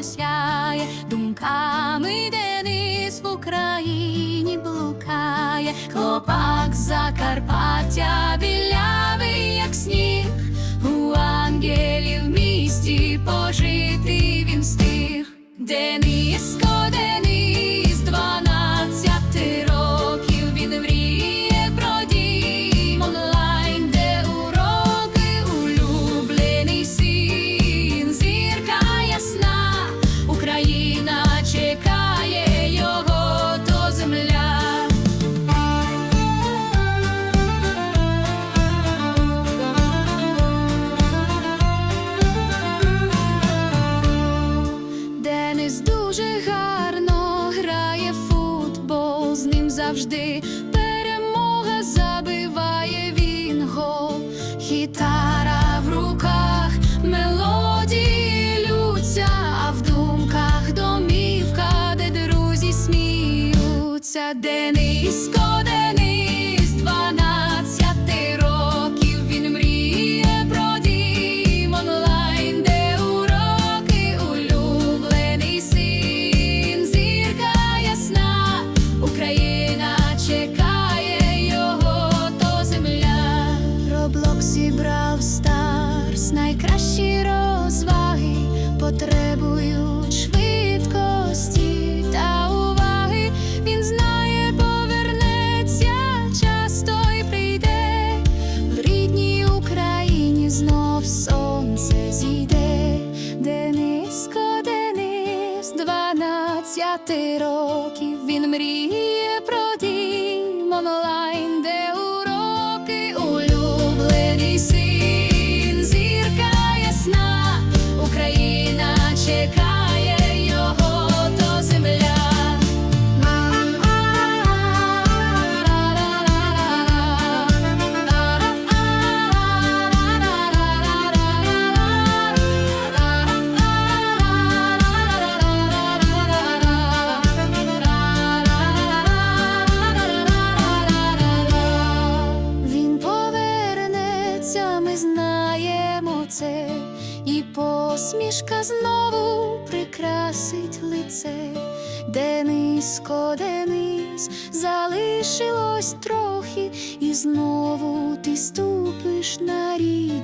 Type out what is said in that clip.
осяє, думками Денис в Україні блукає, хлопак Закарпаття білявий, як сніг, у ангелів місті пожити він стих, Денис завжди перемога забиває він гол. Гітара в руках, мелодії лються, а в думках домівка, де друзі сміються. де Денис, потребують швидкості та уваги. Він знає, повернеться часто й прийде. В рідній Україні знов сонце зійде. Дениско, Денис, дванадцяти років. Він мріє про дім онлайн, де і посмішка знову прикрасить лице. де низько, де низ залишилось трохи, і знову ти ступиш на рік.